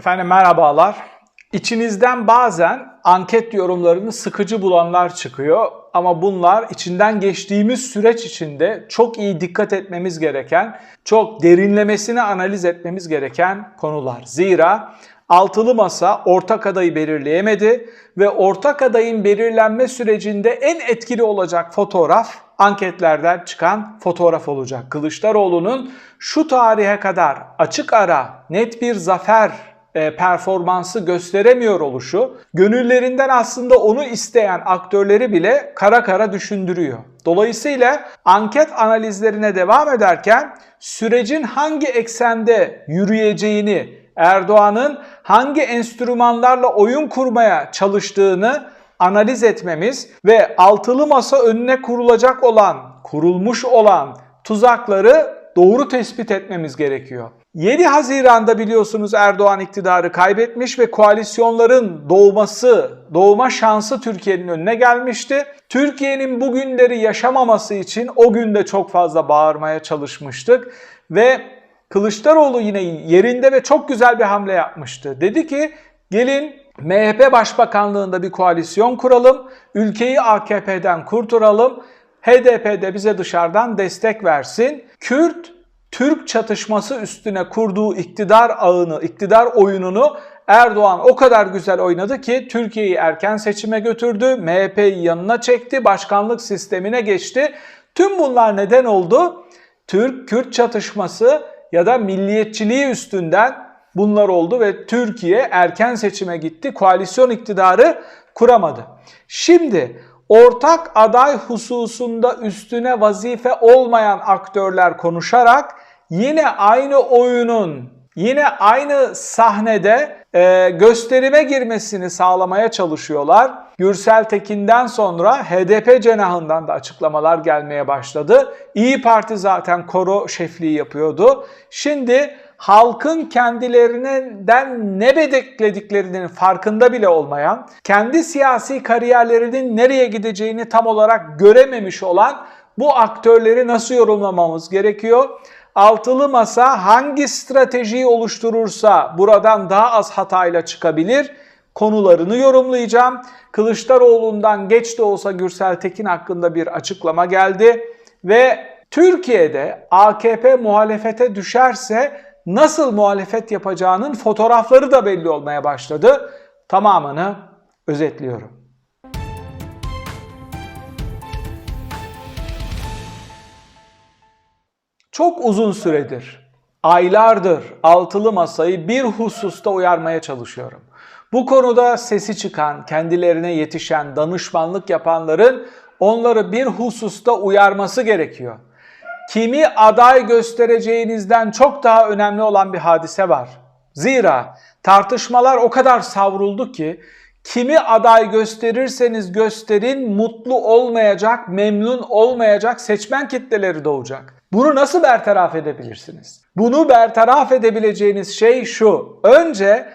Efendim merhabalar. İçinizden bazen anket yorumlarını sıkıcı bulanlar çıkıyor ama bunlar içinden geçtiğimiz süreç içinde çok iyi dikkat etmemiz gereken, çok derinlemesine analiz etmemiz gereken konular. Zira altılı masa ortak adayı belirleyemedi ve ortak adayın belirlenme sürecinde en etkili olacak fotoğraf anketlerden çıkan fotoğraf olacak. Kılıçdaroğlu'nun şu tarihe kadar açık ara net bir zafer e, performansı gösteremiyor oluşu gönüllerinden aslında onu isteyen aktörleri bile kara kara düşündürüyor. Dolayısıyla anket analizlerine devam ederken sürecin hangi eksende yürüyeceğini, Erdoğan'ın hangi enstrümanlarla oyun kurmaya çalıştığını analiz etmemiz ve altılı masa önüne kurulacak olan, kurulmuş olan tuzakları doğru tespit etmemiz gerekiyor. 7 Haziran'da biliyorsunuz Erdoğan iktidarı kaybetmiş ve koalisyonların doğması, doğma şansı Türkiye'nin önüne gelmişti. Türkiye'nin bu günleri yaşamaması için o günde çok fazla bağırmaya çalışmıştık ve Kılıçdaroğlu yine yerinde ve çok güzel bir hamle yapmıştı. Dedi ki gelin MHP Başbakanlığında bir koalisyon kuralım, ülkeyi AKP'den kurtaralım, HDP de bize dışarıdan destek versin. Kürt Türk çatışması üstüne kurduğu iktidar ağını, iktidar oyununu Erdoğan o kadar güzel oynadı ki Türkiye'yi erken seçime götürdü, MHP'yi yanına çekti, başkanlık sistemine geçti. Tüm bunlar neden oldu? Türk-Kürt çatışması ya da milliyetçiliği üstünden bunlar oldu ve Türkiye erken seçime gitti. Koalisyon iktidarı kuramadı. Şimdi ortak aday hususunda üstüne vazife olmayan aktörler konuşarak yine aynı oyunun yine aynı sahnede e, gösterime girmesini sağlamaya çalışıyorlar. Gürsel Tekin'den sonra HDP cenahından da açıklamalar gelmeye başladı. İyi Parti zaten koro şefliği yapıyordu. Şimdi halkın kendilerinden ne beklediklerinin farkında bile olmayan, kendi siyasi kariyerlerinin nereye gideceğini tam olarak görememiş olan bu aktörleri nasıl yorumlamamız gerekiyor? Altılı masa hangi stratejiyi oluşturursa buradan daha az hatayla çıkabilir konularını yorumlayacağım. Kılıçdaroğlu'ndan geç de olsa Gürsel Tekin hakkında bir açıklama geldi ve Türkiye'de AKP muhalefete düşerse nasıl muhalefet yapacağının fotoğrafları da belli olmaya başladı. Tamamını özetliyorum. Çok uzun süredir, aylardır altılı masayı bir hususta uyarmaya çalışıyorum. Bu konuda sesi çıkan, kendilerine yetişen, danışmanlık yapanların onları bir hususta uyarması gerekiyor. Kimi aday göstereceğinizden çok daha önemli olan bir hadise var. Zira tartışmalar o kadar savruldu ki kimi aday gösterirseniz gösterin mutlu olmayacak, memnun olmayacak seçmen kitleleri doğacak. Bunu nasıl bertaraf edebilirsiniz? Bunu bertaraf edebileceğiniz şey şu. Önce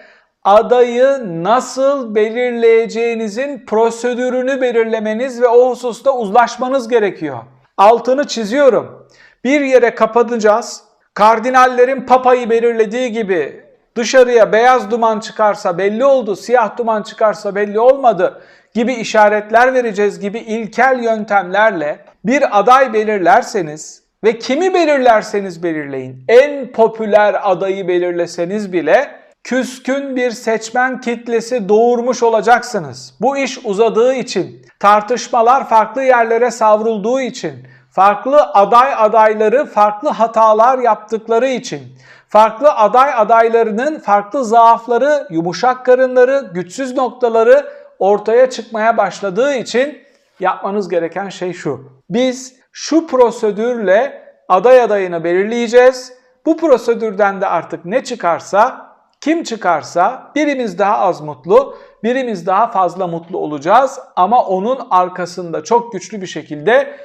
adayı nasıl belirleyeceğinizin prosedürünü belirlemeniz ve o hususta uzlaşmanız gerekiyor. Altını çiziyorum. Bir yere kapatacağız. Kardinallerin papayı belirlediği gibi dışarıya beyaz duman çıkarsa belli oldu, siyah duman çıkarsa belli olmadı gibi işaretler vereceğiz gibi ilkel yöntemlerle bir aday belirlerseniz ve kimi belirlerseniz belirleyin, en popüler adayı belirleseniz bile küskün bir seçmen kitlesi doğurmuş olacaksınız. Bu iş uzadığı için, tartışmalar farklı yerlere savrulduğu için, farklı aday adayları farklı hatalar yaptıkları için, farklı aday adaylarının farklı zaafları, yumuşak karınları, güçsüz noktaları ortaya çıkmaya başladığı için yapmanız gereken şey şu. Biz şu prosedürle aday adayını belirleyeceğiz. Bu prosedürden de artık ne çıkarsa, kim çıkarsa birimiz daha az mutlu, birimiz daha fazla mutlu olacağız ama onun arkasında çok güçlü bir şekilde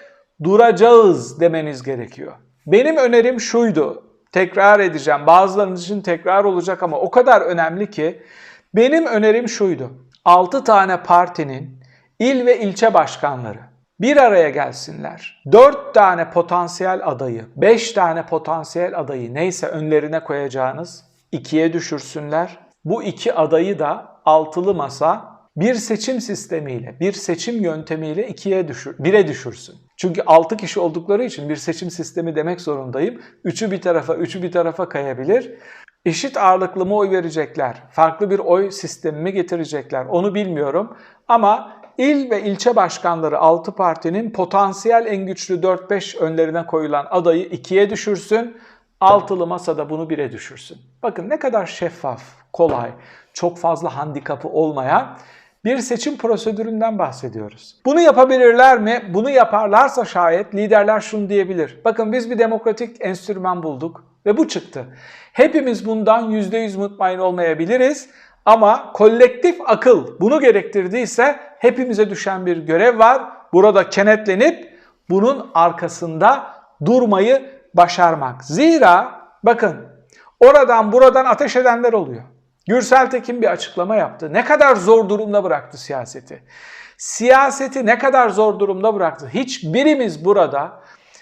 duracağız demeniz gerekiyor. Benim önerim şuydu. Tekrar edeceğim. Bazılarınız için tekrar olacak ama o kadar önemli ki benim önerim şuydu. 6 tane partinin il ve ilçe başkanları bir araya gelsinler. 4 tane potansiyel adayı, 5 tane potansiyel adayı neyse önlerine koyacağınız ikiye düşürsünler bu iki adayı da altılı masa bir seçim sistemiyle, bir seçim yöntemiyle ikiye düşür, bire düşürsün. Çünkü 6 kişi oldukları için bir seçim sistemi demek zorundayım. Üçü bir tarafa, üçü bir tarafa kayabilir. Eşit ağırlıklı mı oy verecekler? Farklı bir oy sistemi mi getirecekler? Onu bilmiyorum. Ama il ve ilçe başkanları 6 partinin potansiyel en güçlü 4-5 önlerine koyulan adayı ikiye düşürsün. Altılı masada bunu bire düşürsün. Bakın ne kadar şeffaf, kolay, çok fazla handikapı olmayan bir seçim prosedüründen bahsediyoruz. Bunu yapabilirler mi? Bunu yaparlarsa şayet liderler şunu diyebilir. Bakın biz bir demokratik enstrüman bulduk ve bu çıktı. Hepimiz bundan %100 mutmain olmayabiliriz ama kolektif akıl bunu gerektirdiyse hepimize düşen bir görev var. Burada kenetlenip bunun arkasında durmayı başarmak. Zira bakın oradan buradan ateş edenler oluyor. Gürsel Tekin bir açıklama yaptı. Ne kadar zor durumda bıraktı siyaseti. Siyaseti ne kadar zor durumda bıraktı. Hiçbirimiz burada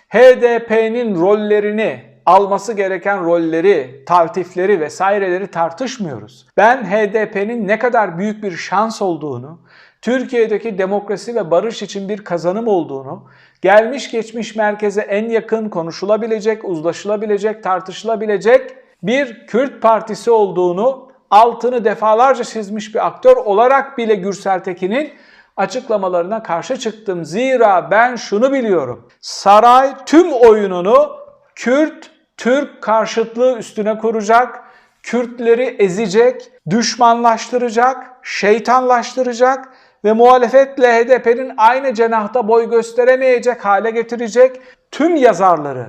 HDP'nin rollerini, alması gereken rolleri, taltifleri vesaireleri tartışmıyoruz. Ben HDP'nin ne kadar büyük bir şans olduğunu, Türkiye'deki demokrasi ve barış için bir kazanım olduğunu, gelmiş geçmiş merkeze en yakın konuşulabilecek, uzlaşılabilecek, tartışılabilecek bir Kürt partisi olduğunu altını defalarca çizmiş bir aktör olarak bile Gürsel Tekin'in açıklamalarına karşı çıktım. Zira ben şunu biliyorum. Saray tüm oyununu Kürt, Türk karşıtlığı üstüne kuracak, Kürtleri ezecek, düşmanlaştıracak, şeytanlaştıracak ve muhalefetle HDP'nin aynı cenahta boy gösteremeyecek hale getirecek tüm yazarları,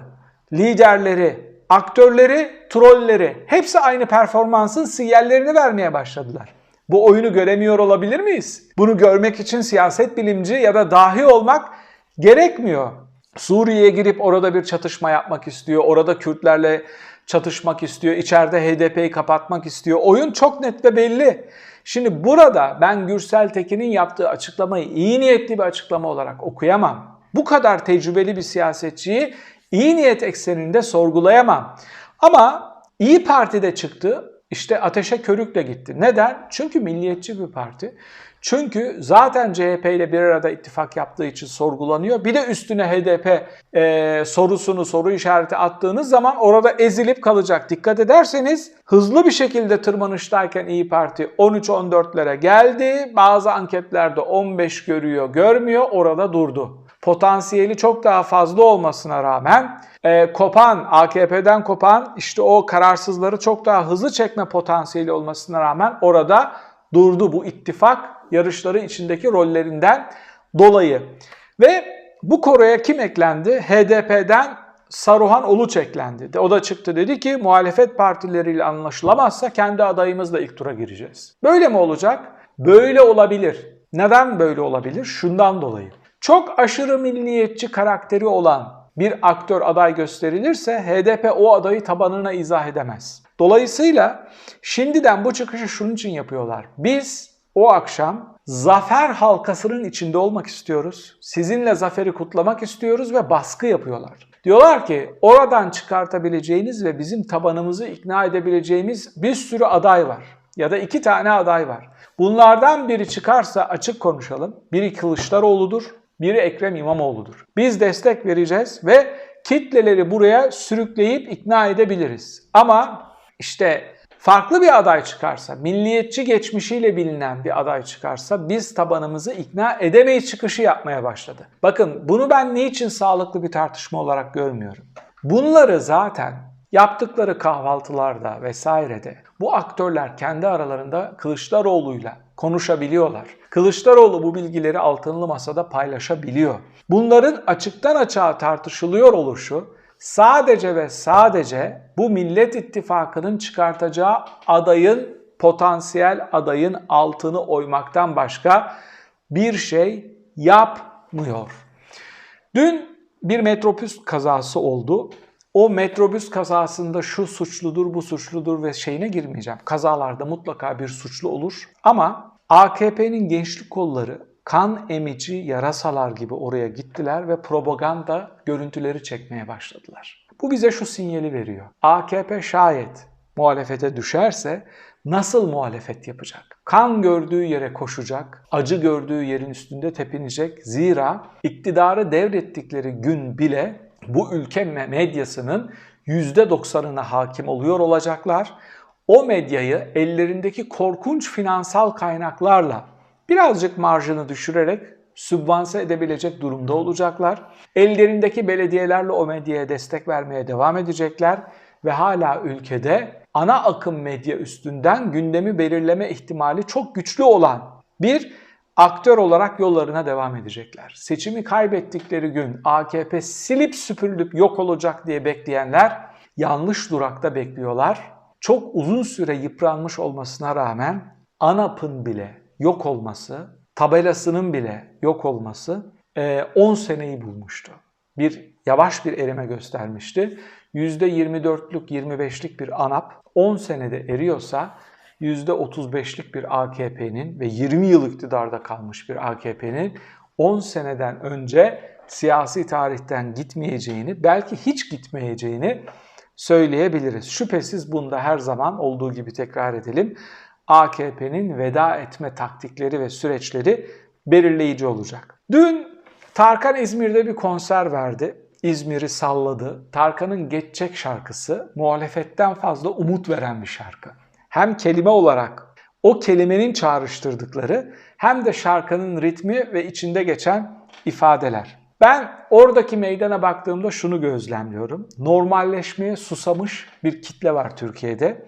liderleri, aktörleri, trolleri hepsi aynı performansın sinyallerini vermeye başladılar. Bu oyunu göremiyor olabilir miyiz? Bunu görmek için siyaset bilimci ya da dahi olmak gerekmiyor. Suriye'ye girip orada bir çatışma yapmak istiyor. Orada Kürtlerle çatışmak istiyor. İçeride HDP'yi kapatmak istiyor. Oyun çok net ve belli. Şimdi burada ben Gürsel Tekin'in yaptığı açıklamayı iyi niyetli bir açıklama olarak okuyamam. Bu kadar tecrübeli bir siyasetçiyi iyi niyet ekseninde sorgulayamam. Ama İyi Parti'de çıktı. İşte ateşe körükle gitti. Neden? Çünkü milliyetçi bir parti. Çünkü zaten CHP ile bir arada ittifak yaptığı için sorgulanıyor. Bir de üstüne HDP e, sorusunu, soru işareti attığınız zaman orada ezilip kalacak. Dikkat ederseniz hızlı bir şekilde tırmanıştayken İyi Parti 13-14'lere geldi. Bazı anketlerde 15 görüyor, görmüyor. Orada durdu potansiyeli çok daha fazla olmasına rağmen e, kopan, AKP'den kopan işte o kararsızları çok daha hızlı çekme potansiyeli olmasına rağmen orada durdu bu ittifak yarışları içindeki rollerinden dolayı. Ve bu koroya kim eklendi? HDP'den Saruhan Uluç eklendi. O da çıktı dedi ki muhalefet partileriyle anlaşılamazsa kendi adayımızla ilk tura gireceğiz. Böyle mi olacak? Böyle olabilir. Neden böyle olabilir? Şundan dolayı. Çok aşırı milliyetçi karakteri olan bir aktör aday gösterilirse HDP o adayı tabanına izah edemez. Dolayısıyla şimdiden bu çıkışı şunun için yapıyorlar. Biz o akşam zafer halkasının içinde olmak istiyoruz. Sizinle zaferi kutlamak istiyoruz ve baskı yapıyorlar. Diyorlar ki oradan çıkartabileceğiniz ve bizim tabanımızı ikna edebileceğimiz bir sürü aday var. Ya da iki tane aday var. Bunlardan biri çıkarsa açık konuşalım. Biri Kılıçdaroğlu'dur, biri Ekrem İmamoğlu'dur. Biz destek vereceğiz ve kitleleri buraya sürükleyip ikna edebiliriz. Ama işte farklı bir aday çıkarsa, milliyetçi geçmişiyle bilinen bir aday çıkarsa biz tabanımızı ikna edemeyiz çıkışı yapmaya başladı. Bakın bunu ben niçin sağlıklı bir tartışma olarak görmüyorum. Bunları zaten yaptıkları kahvaltılarda vesairede bu aktörler kendi aralarında Kılıçdaroğlu'yla konuşabiliyorlar. Kılıçdaroğlu bu bilgileri altınlı masada paylaşabiliyor. Bunların açıktan açığa tartışılıyor oluşu sadece ve sadece bu Millet İttifakı'nın çıkartacağı adayın, potansiyel adayın altını oymaktan başka bir şey yapmıyor. Dün bir metrobüs kazası oldu. O metrobüs kazasında şu suçludur, bu suçludur ve şeyine girmeyeceğim. Kazalarda mutlaka bir suçlu olur. Ama AKP'nin gençlik kolları kan emici yarasalar gibi oraya gittiler ve propaganda görüntüleri çekmeye başladılar. Bu bize şu sinyali veriyor. AKP şayet muhalefete düşerse nasıl muhalefet yapacak? Kan gördüğü yere koşacak, acı gördüğü yerin üstünde tepinecek. Zira iktidarı devrettikleri gün bile bu ülke medyasının %90'ına hakim oluyor olacaklar. O medyayı ellerindeki korkunç finansal kaynaklarla birazcık marjını düşürerek sübvanse edebilecek durumda olacaklar. Ellerindeki belediyelerle o medyaya destek vermeye devam edecekler ve hala ülkede ana akım medya üstünden gündemi belirleme ihtimali çok güçlü olan bir aktör olarak yollarına devam edecekler. Seçimi kaybettikleri gün AKP silip süpürülüp yok olacak diye bekleyenler yanlış durakta bekliyorlar. Çok uzun süre yıpranmış olmasına rağmen ANAP'ın bile yok olması, tabelasının bile yok olması 10 seneyi bulmuştu. Bir yavaş bir erime göstermişti. %24'lük 25'lik bir ANAP 10 senede eriyorsa %35'lik bir AKP'nin ve 20 yıl iktidarda kalmış bir AKP'nin 10 seneden önce siyasi tarihten gitmeyeceğini, belki hiç gitmeyeceğini söyleyebiliriz. Şüphesiz bunda her zaman olduğu gibi tekrar edelim. AKP'nin veda etme taktikleri ve süreçleri belirleyici olacak. Dün Tarkan İzmir'de bir konser verdi. İzmir'i salladı. Tarkan'ın Geçecek şarkısı muhalefetten fazla umut veren bir şarkı. Hem kelime olarak o kelimenin çağrıştırdıkları hem de şarkının ritmi ve içinde geçen ifadeler. Ben oradaki meydana baktığımda şunu gözlemliyorum. Normalleşmeye susamış bir kitle var Türkiye'de.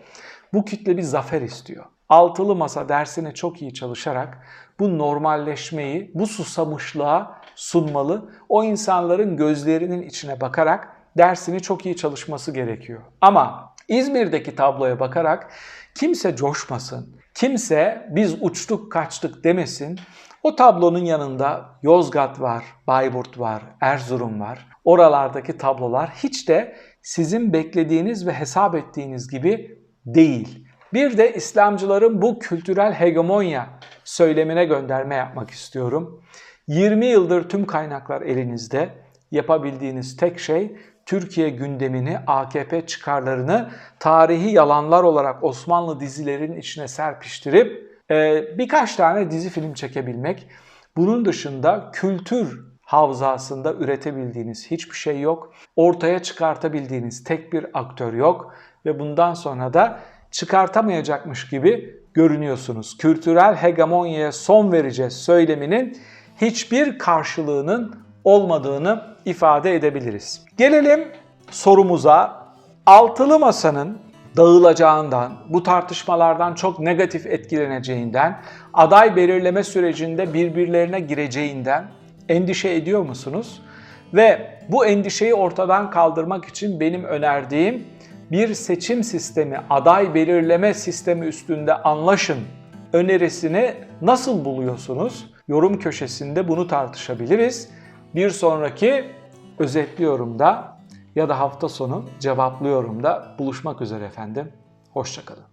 Bu kitle bir zafer istiyor. Altılı masa dersine çok iyi çalışarak bu normalleşmeyi, bu susamışlığa sunmalı. O insanların gözlerinin içine bakarak dersini çok iyi çalışması gerekiyor. Ama İzmir'deki tabloya bakarak kimse coşmasın, kimse biz uçtuk kaçtık demesin. O tablonun yanında Yozgat var, Bayburt var, Erzurum var. Oralardaki tablolar hiç de sizin beklediğiniz ve hesap ettiğiniz gibi değil. Bir de İslamcıların bu kültürel hegemonya söylemine gönderme yapmak istiyorum. 20 yıldır tüm kaynaklar elinizde. Yapabildiğiniz tek şey Türkiye gündemini, AKP çıkarlarını tarihi yalanlar olarak Osmanlı dizilerinin içine serpiştirip e, birkaç tane dizi film çekebilmek. Bunun dışında kültür havzasında üretebildiğiniz hiçbir şey yok. Ortaya çıkartabildiğiniz tek bir aktör yok ve bundan sonra da çıkartamayacakmış gibi görünüyorsunuz. Kültürel hegemonyaya son vereceğiz söyleminin hiçbir karşılığının olmadığını ifade edebiliriz. Gelelim sorumuza. Altılı Masa'nın dağılacağından, bu tartışmalardan çok negatif etkileneceğinden, aday belirleme sürecinde birbirlerine gireceğinden endişe ediyor musunuz? Ve bu endişeyi ortadan kaldırmak için benim önerdiğim bir seçim sistemi, aday belirleme sistemi üstünde anlaşın önerisini nasıl buluyorsunuz? Yorum köşesinde bunu tartışabiliriz. Bir sonraki özetliyorum da ya da hafta sonu cevaplıyorum da buluşmak üzere efendim. Hoşçakalın.